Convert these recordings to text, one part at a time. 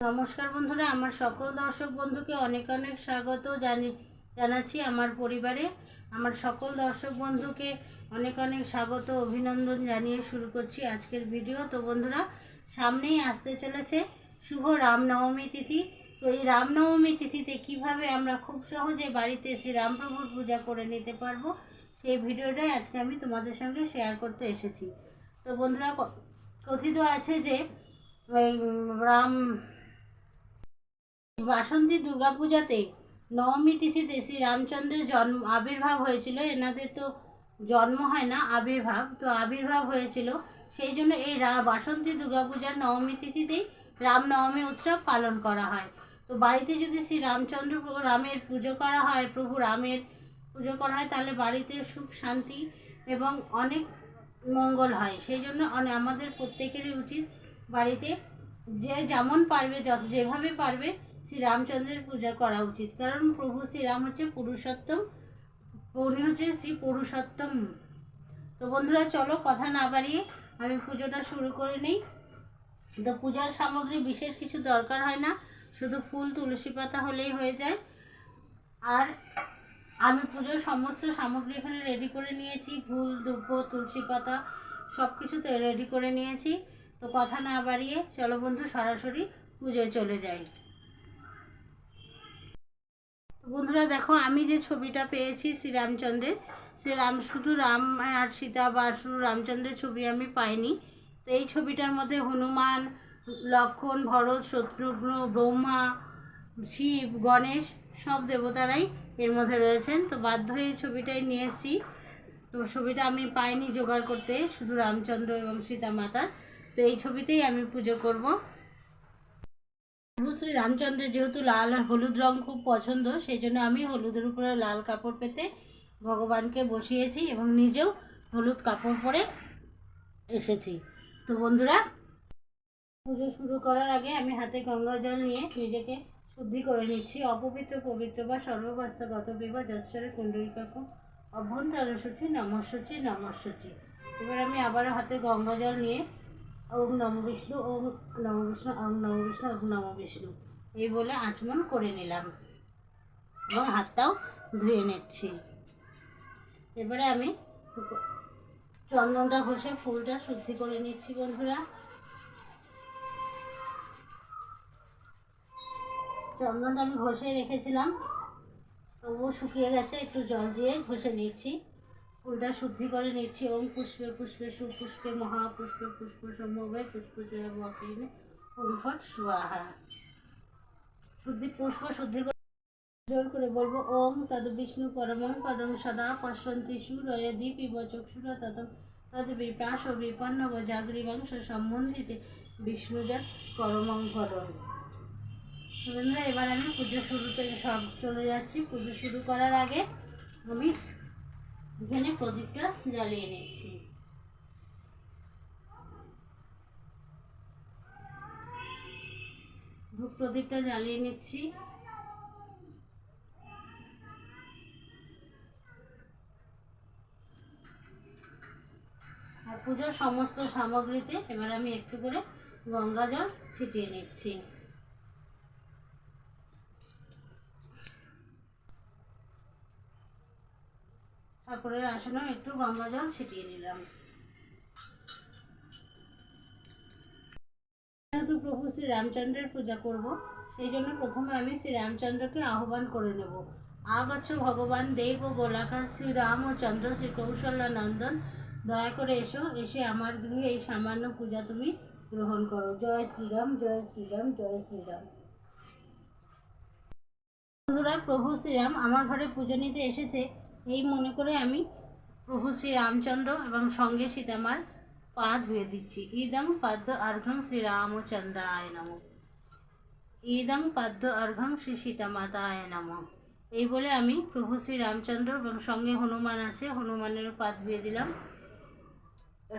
নমস্কার বন্ধুরা, আমার সকল দর্শক বন্ধুকে অনেক অনেক স্বাগত জানি, জানাচ্ছি আমার পরিবারে। আমার সকল দর্শক বন্ধুকে অনেক অনেক স্বাগত, অভিনন্দন জানিয়ে শুরু করছি আজকের ভিডিও। তো বন্ধুরা, সামনেই আসতে চলেছে শুভ রামনবমী তিথি। তো এই রামনবমী তিথিতে কীভাবে আমরা খুব সহজে বাড়িতে শ্রী রামপ্রভুর পূজা করে নিতে পারব, সেই ভিডিওটাই আজকে আমি তোমাদের সঙ্গে শেয়ার করতে এসেছি। তো বন্ধুরা কথিত আছে যে রাম বাসন্তী দুর্গাপূজাতে নবমী তিথিতে শ্রী রামচন্দ্রের জন্ম, আবির্ভাব হয়েছিল। এনাদের তো জন্ম হয় না, আবির্ভাব। তো আবির্ভাব হয়েছিল। সেই জন্য এই বাসন্তী দুর্গাপূজার নবমী তিথিতেই রামনবমী উৎসব পালন করা হয়। তো বাড়িতে যদি শ্রী রামচন্দ্র রামের পুজো করা হয়, প্রভু রামের পুজো করা হয়, তাহলে বাড়িতে সুখ, শান্তি এবং অনেক মঙ্গল হয়। সেই জন্য আমাদের প্রত্যেকেরই উচিত বাড়িতে যে যেমন পারবে, যত যেভাবে পারবে শ্রী রামচন্দ্রের পূজা করা উচিত। কারণ প্রভু শ্রীরাম হচ্ছে পুরুষোত্তম উনি হচ্ছে শ্রী পুরুষোত্তম। তো বন্ধুরা, চলো কথা না বাড়িয়ে আমি পুজোটা শুরু করে নিই। তো পূজার সামগ্রী বিশেষ কিছু দরকার হয় না, শুধু ফুল, তুলসী পাতা হলেই হয়ে যায়। আর আমি পুজোর সমস্ত সামগ্রী এখানে রেডি করে নিয়েছি, ফুল, দুব্ব, তুলসী পাতা সব কিছু তো রেডি করে নিয়েছি। তো কথা না বাড়িয়ে চলো বন্ধু, সরাসরি পুজোয় চলে যাই। বন্ধুরা দেখো, আমি যে ছবিটা পেয়েছি শ্রীরামচন্দ্রের, সে রাম, শুধু রাম আর সীতা বা শুধু রামচন্দ্রের ছবি আমি পাইনি। তো এই ছবিটার মধ্যে হনুমান, লক্ষণ, ভরত, শত্রুঘ্ন, ব্রহ্মা, শিব, গণেশ সব দেবতারাই এর মধ্যে রয়েছেন। তো বাধ্য হয়ে ছবিটাই নিয়ে এসেছি। তো ছবিটা আমি পাইনি জোগাড় করতে, শুধু রামচন্দ্র এবং সীতা মাতার। তো এই ছবিতেই আমি পুজো করব। শ্রী রামচন্দ্রের যেহেতু লাল আর হলুদ রং খুব পছন্দ, সেই জন্য আমি হলুদের উপরে লাল কাপড় পেতে ভগবানকে বসিয়েছি এবং নিজেও হলুদ কাপড় পরে এসেছি। তো বন্ধুরা, পুজো শুরু করার আগে আমি হাতে গঙ্গা জল নিয়ে নিজেকে শুদ্ধি করে নিচ্ছি। অপবিত্র, পবিত্র বা সর্ববাস্তগত বিবাহ যশ্বরে কুণ্ডলিকাকু অভ্যন্তর সূচি নমস্বচি নমস্বচি এবার আমি আবারও হাতে গঙ্গা জল নিয়ে ওম নম বিষ্ণু, ওম নম বিষ্ণু, ওম নম বিষ্ণু, ওম নম বিষ্ণু। এই বলে আচমন করে নিলাম। এবং হাতটাও ধুয়ে নিচ্ছি। এবারে আমি চন্দনটা ঘষে ফুলটা শুদ্ধি করে নিচ্ছি, বন্ধুরা। চন্দনটা আমি ঘষে রেখেছিলাম। তবুও শুকিয়ে গেছে, একটু জল দিয়ে ঘষে নিচ্ছি। ফুলটা শুদ্ধি করে নিচ্ছি, ওম পুষ্পে পুষ্পে সুপুষ্পে মহাপুষ্পে পুষ্প সম্ভবে, পুষ্প জয় বকিনে ওম ফট স্বাহা। শুদ্ধি, পুষ্প শুদ্ধি জোর করে বলব, ওম তদ বিষ্ণু পরমং পদং সদা পশ্যন্তি সুরয়দি পিব চক্ষুর তত তদ বিপ্রাস বিপন্ন ব জাগরিবংশ সম্বন্ধিতে বিষ্ণুজাত পরমং পদম বন্ধুরা এবার আমি পুজো শুরুতে সব চলে যাচ্ছি। পুজো শুরু করার আগে আমি এখানে প্রদীপটা জ্বালিয়ে নিচ্ছি। ধূপ প্রদীপটা জ্বালিয়ে নিচ্ছি। আর পুজোর সমস্ত সামগ্রীতে এবার আমি একটু করে গঙ্গা জল ছিটিয়ে নিচ্ছি। ঠাকুরের আসনেও একটু গঙ্গা জল ছিটিয়ে নিলাম। যেহেতু প্রভু শ্রী রামচন্দ্রের পূজা করব, সেই জন্য প্রথমে আমি শ্রী রামচন্দ্রকে আহ্বান করে নেব। আগচ্ছ ভগবান দেব, গোলাকার শ্রী রাম ও চন্দ্র শ্রী কৌশল্যা নন্দন দয়া করে এসো, এসে আমার গৃহে এই সামান্য পূজা তুমি গ্রহণ করো। জয় শ্রীরাম জয় শ্রীরাম জয় শ্রীরাম। বন্ধুরা, প্রভু শ্রীরাম আমার ঘরে পুজো নিতে এসেছে। এই মনে করে আমি প্রভু শ্রী রামচন্দ্র এবং সঙ্গে সীতামার পা ধুয়ে দিচ্ছি। ইদং পাদ্য অর্ঘং শ্রী রামচন্দ্রায় নম। ইদং পাদ্য অর্ঘং শ্রী সীতামাতায় নম। এই বলে আমি প্রভু শ্রী রামচন্দ্র এবং সঙ্গে হনুমান আছে, হনুমানেরও পা ধুয়ে দিলাম।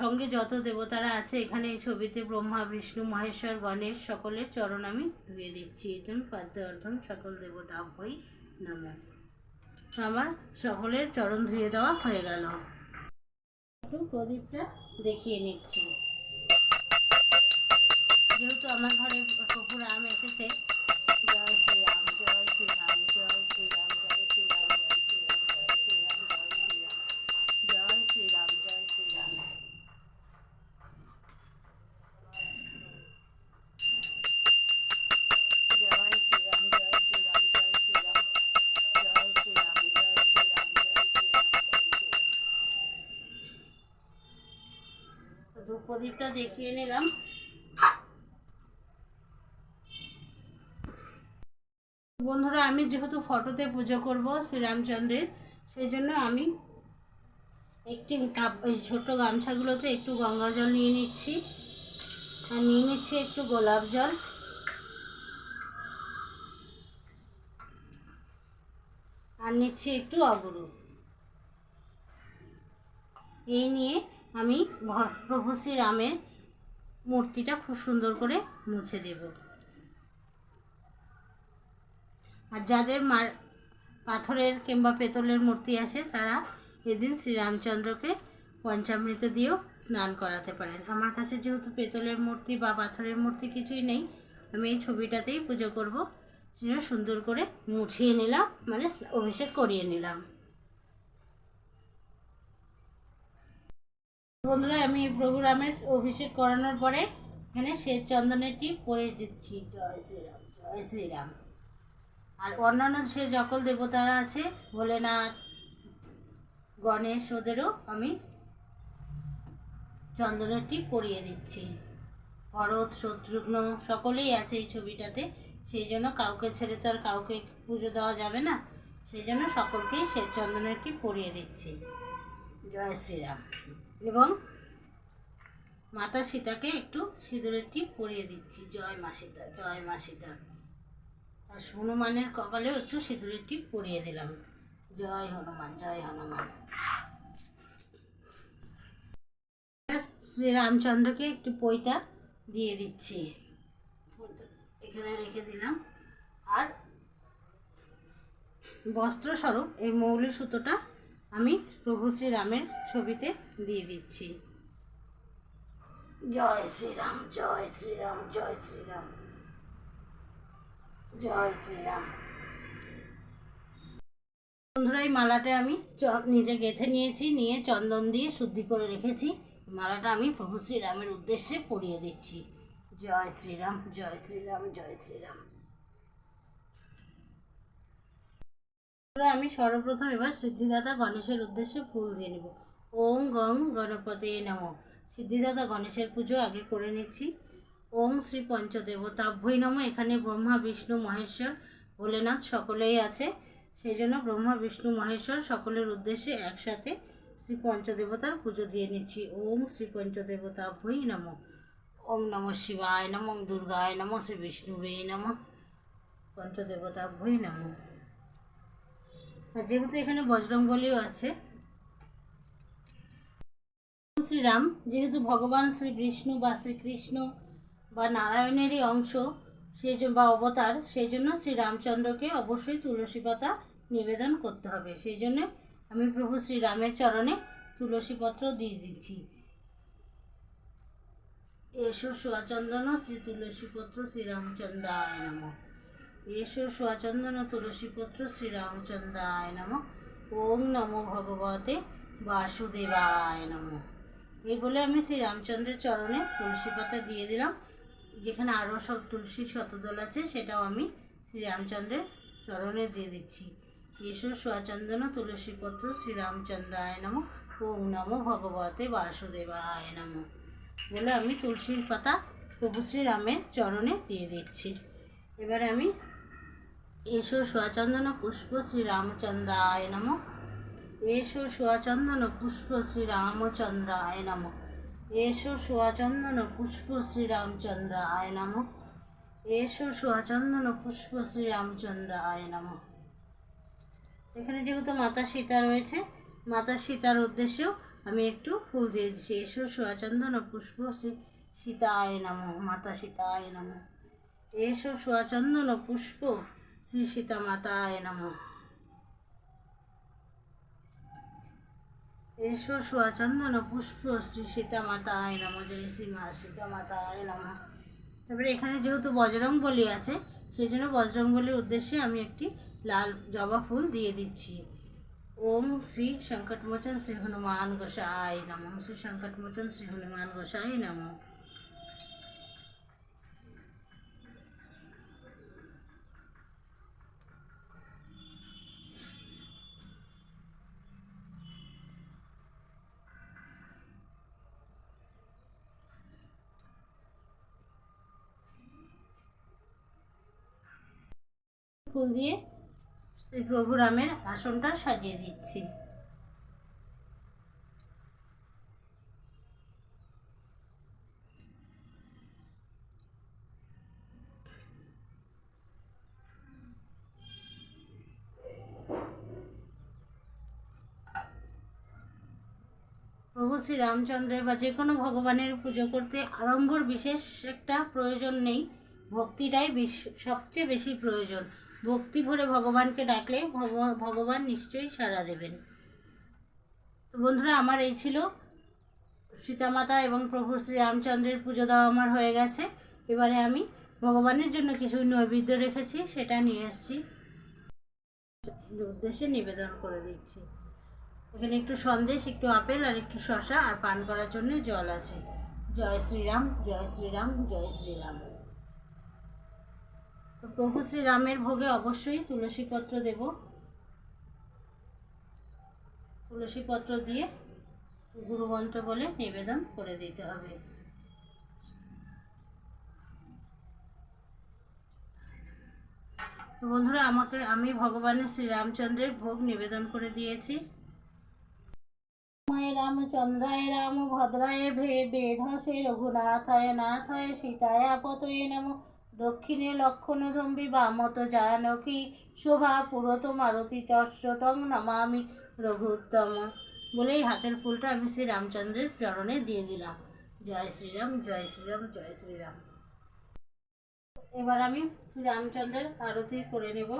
সঙ্গে যত দেবতারা আছে, এখানে এই ছবিতে ব্রহ্মা, বিষ্ণু, মহেশ্বর, গণেশ সকলের চরণ আমি ধুয়ে দিচ্ছি। ইদং পাদ্য অর্ঘং সকল দেবতা ভই নম। আমার সকলের চরণ ধুয়ে দেওয়া হয়ে গেল। একটু প্রদীপটা দেখিয়ে নিচ্ছি যেহেতু আমার ঘরে কুকুর আম এসেছে প্রদীপটা দেখিয়ে নিলাম। বন্ধুরা, আমি যেহেতু ফটোতে পুজো করব শ্রীরামচন্দ্রের, সেই জন্য আমি একটি কাপ ছোটো গামছাগুলোতে একটু গঙ্গা জল নিয়ে নিচ্ছি। আর নিয়ে নিচ্ছি একটু গোলাপ জল। আর নিচ্ছি একটু অগরু এই নিয়ে আমি প্রভু শ্রীরামের মূর্তিটা খুব সুন্দর করে মুছে দেব। আর যাদের মার, পাথরের কিংবা পেতলের মূর্তি আছে, তারা এদিন শ্রীরামচন্দ্রকে পঞ্চামৃত দিয়েও স্নান করাতে পারেন। আমার কাছে যেহেতু পেতলের মূর্তি বা পাথরের মূর্তি কিছুই নেই, আমি এই ছবিটাতেই পুজো করব। সেজন্য সুন্দর করে মুছিয়ে নিলাম মানে অভিষেক করিয়ে নিলাম। বন্ধুরা, আমি প্রভু রামের অভিষেক করানোর পরে এখানে শ্বেত চন্দনের টিপ পরে দিচ্ছি। জয় শ্রীরাম জয় শ্রীরাম। আর অন্যান্য সে সকল দেবতারা আছে, ভোলেনাথ, গণেশ, ওদেরও আমি চন্দনের টিপ পরিয়ে দিচ্ছি। ভরত, শত্রুঘ্ন সকলেই আছে এই ছবিটাতে। সেই জন্য কাউকে ছেড়ে তো আর কাউকে পুজো দেওয়া যাবে না। সেই জন্য সকলকেই শ্বেত চন্দনের টিপ পরিয়ে দিচ্ছি। জয় শ্রীরাম। এবং মাতা সীতাকে একটু সিঁদুরের টিপ পরিয়ে দিচ্ছি। জয় মা সীতা, জয় মা সীতা। আর হনুমানের কপালেও একটু সিঁদুরের টিপ পরিয়ে দিলাম। জয় হনুমান জয় হনুমান। শ্রীরামচন্দ্রকে একটু পৈতা দিয়ে দিচ্ছি। এখানে রেখে দিলাম। আর বস্ত্রস্বরূপ এই মৌলি সুতোটা আমি প্রভু শ্রীরামের ছবিতে দিয়ে দিচ্ছি। জয় শ্রীরাম জয় শ্রীরাম জয় শ্রীরাম। জয় শ্রীরাম। বন্ধুরা এই মালাটা আমি নিজে গেঁথে নিয়েছি নিয়ে চন্দন দিয়ে শুদ্ধি করে রেখেছি। মালাটা আমি প্রভু শ্রীরামের উদ্দেশ্যে পরিয়ে দিচ্ছি। জয় শ্রীরাম জয় শ্রীরাম জয় শ্রীরাম। আমি সর্বপ্রথম এবার সিদ্ধিদাতা গণেশের উদ্দেশ্যে ফুল দিয়ে নেব। ওম গং গণপতে নম। সিদ্ধিদাতা গণেশের পুজো আগে করে নিচ্ছি। ওম শ্রী পঞ্চদেবতাভ্যই নম। এখানে ব্রহ্মা, বিষ্ণু, মহেশ্বর, ভোলেনাথ সকলেই আছে। সেই জন্য ব্রহ্মা, বিষ্ণু, মহেশ্বর সকলের উদ্দেশ্যে একসাথে শ্রী পঞ্চদেবতার পুজো দিয়ে নিচ্ছি। ওম শ্রী পঞ্চদেবতাভ্যই নম। ওম নম শিবায় নম দুর্গায় নম, শ্রী বিষ্ণুবে নম। পঞ্চদেবতাভ্যই নম। আর যেহেতু এখানে বজরংবলীও আছে শ্রীরাম, যেহেতু ভগবান শ্রী বিষ্ণু বা শ্রীকৃষ্ণ বা নারায়ণেরই অংশ, সেই বা অবতার, সেই জন্য শ্রীরামচন্দ্রকে অবশ্যই তুলসী পাতা নিবেদন করতে হবে। সেই জন্য আমি প্রভু শ্রীরামের চরণে তুলসী পত্র দিয়ে দিচ্ছি। এসো সোয়াচন্দন শ্রী তুলসী পত্র শ্রীরামচন্দ্রায় নমঃ। এসো সোয়াচন্দন তুলসীপত্র শ্রীরামচন্দ্রায় নম। ওং নমো ভগবতে বাসুদেবায় নম। এই বলে আমি শ্রীরামচন্দ্রের চরণে তুলসী পাতা দিয়ে দিলাম, যেখানে আরও সব তুলসী শতদল আছে, সেটাও আমি শ্রীরামচন্দ্রের চরণে দিয়ে দিচ্ছি। এসো সোয়াচন্দন তুলসীপত্র শ্রীরামচন্দ্রায় নম। ওং নমো ভগবতে বাসুদেবায় নম। বলে আমি তুলসীর পাতা প্রভু শ্রীরামের চরণে দিয়ে দিচ্ছি। এবারে আমি এসো সোয়াচন্দন পুষ্প শ্রী রামচন্দ্রায় নম এসো সোয়াচন্দন পুষ্প শ্রী রামচন্দ্রায় নম এসো সোয়াচন্দন পুষ্প শ্রী রামচন্দ্রায় নম এসো সোয়াচন্দন পুষ্প শ্রী রামচন্দ্রায় নম এখানে যেহেতু মাতা সীতা রয়েছে, মাতা সীতার উদ্দেশ্যেও আমি একটু ফুল দিয়ে দিচ্ছি। এসো সোয়াচন্দন পুষ্প শ্রী সীতায় নম মাতা সীতায় নম এসো সোয়াচন্দন পুষ্প শ্রী সীতা মাতায় নম এসো সোয়াচন্দন পুষ্প শ্রী সীতা মাতায় নম জয় শ্রী মা সীতা মাতায় নম তারপরে এখানে যেহেতু বজরং বলি আছে সেই জন্য বজরং বলির উদ্দেশ্যে আমি একটি লাল জবা ফুল দিয়ে দিচ্ছি। ওম শ্রী সংকটমোচন শ্রী হনুমান গোসাই নম। শ্রী সংকটমোচন শ্রী হনুমান গোসাই নম। ফুল দিয়ে শ্রী প্রভু রামের আসনটা সাজিয়ে দিচ্ছি। প্রভু শ্রী রামচন্দ্রের বা যে কোনো ভগবানের পুজো করতে আড়ম্বর বিশেষ একটা প্রয়োজন নেই, ভক্তিটাই সবচেয়ে বেশি প্রয়োজন। ভক্তি ভরে ভগবানকে ডাকলে ভগ- ভগবান নিশ্চয়ই সাড়া দেবেন। তো বন্ধুরা, আমার এই ছিল সীতামাতা এবং প্রভু শ্রী রামচন্দ্রের পুজো দেওয়া আমার হয়ে গেছে। এবারে আমি ভগবানের জন্য কিছু নৈবেদ্য রেখেছি, সেটা নিয়ে এসেছি। উদ্দেশ্যে নিবেদন করে দিচ্ছি। এখানে একটু সন্দেশ, একটু আপেল আর একটু শশা আর পান করার জন্য জল আছে। জয় শ্রীরাম জয় শ্রীরাম জয় শ্রীরাম। তো প্রভু শ্রীরামের ভোগে অবশ্যই তুলসী পত্র দেব। তুলসী পত্র দিয়ে গুরুমন্ত্র বলে নিবেদন করে দিতে হবে। তো বন্ধুরা, আমাকে আমি ভগবানের শ্রীরামচন্দ্রের ভোগ নিবেদন করে দিয়েছি। রামচন্দ্রায় রাম ভদ্রায় ভে, বেধসে রঘুনাথায় নাথায় সীতায় পতয়ে নম। দক্ষিণে লক্ষণ ধম্বি বামত জানকী শোভা পুরত মারতি তৎসতং নমামি রঘুত্তম। বলেই হাতের ফুলটা আমি শ্রী রামচন্দ্রের চরণে দিয়ে দিলাম। জয় শ্রীরাম জয় শ্রীরাম জয় শ্রীরাম। এবার আমি শ্রী রামচন্দ্রের আরতি করে নেব।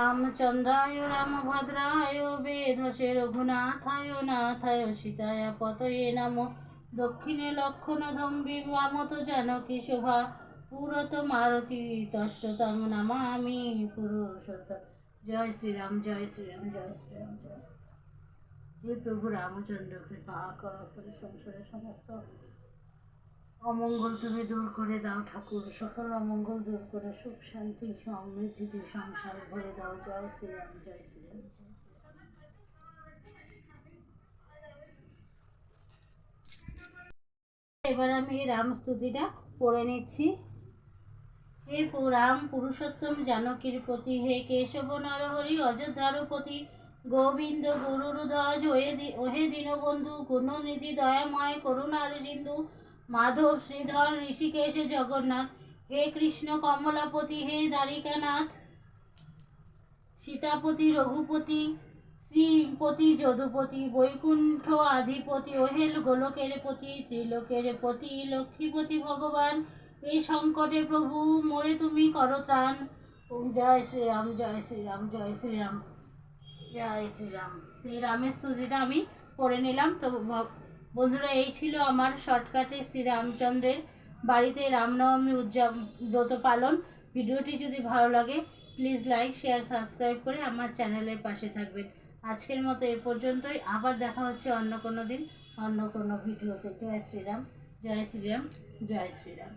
রামচন্দ্রায়, রামভদ্রায় বেধসে রঘুনাথায়, নাথায়, সীতায় পতয়ে নম। দক্ষিণে লক্ষণ ধম্বি বামত জানকী শোভা। পুরত মারতি তস্যতং নমামি পুরুষত জয় শ্রীরাম জয় শ্রীরাম জয় শ্রীরাম জয় শ্রীরাম। হে প্রভু রামচন্দ্র, কৃপা করে সংসারের সমস্ত অমঙ্গল তুমি দূর করে দাও ঠাকুর। সকল অমঙ্গল দূর করে, সুখ শান্তি সমৃদ্ধিতে সংসার ভরে দাও। জয় শ্রীরাম জয় শ্রীরাম। এবার আমি রাম স্তুতিটা পড়ে নিচ্ছি। হে রাম পুরুষোত্তম জানকীর পতি হে কেশব নরহরি অযোধ্যারপতি, গোবিন্দ গুরুর ধ্বজ, ওহে ওহে দীনবন্ধু, গুণনিধি, দয়াময়, করুণার সিন্ধু মাধব, শ্রীধর, ঋষিকেশ, জগন্নাথ। হে কৃষ্ণ, কমলাপতি, হে দ্বারিকানাথ। সীতাপতি, রঘুপতি, শ্রীপতি, যদুপতি, বৈকুণ্ঠ আধিপতি, ওহেল, গোলকের পতি, ত্রিলোকের পতি, লক্ষ্মীপতি, ভগবান। এই সংকটে প্রভু, মোরে তুমি করো ত্রাণ। জয় শ্রীরাম জয় শ্রীরাম জয় শ্রীরাম জয় শ্রীরাম। এই রামের স্তুতিটা আমি পড়ে নিলাম, তো বন্ধুরা, এই ছিল আমার শর্টকাটে শ্রীরামচন্দ্রের বাড়িতে রামনবমী উদযাপ, ব্রত পালন। ভিডিওটি যদি ভালো লাগে প্লিজ লাইক শেয়ার সাবস্ক্রাইব করে আমার চ্যানেলের পাশে থাকবেন। আজকের মতো এ পর্যন্তই। আবার দেখা হচ্ছে অন্য কোনো দিন, অন্য কোনো ভিডিওতে। জয় শ্রীরাম জয় শ্রীরাম জয় শ্রীরাম।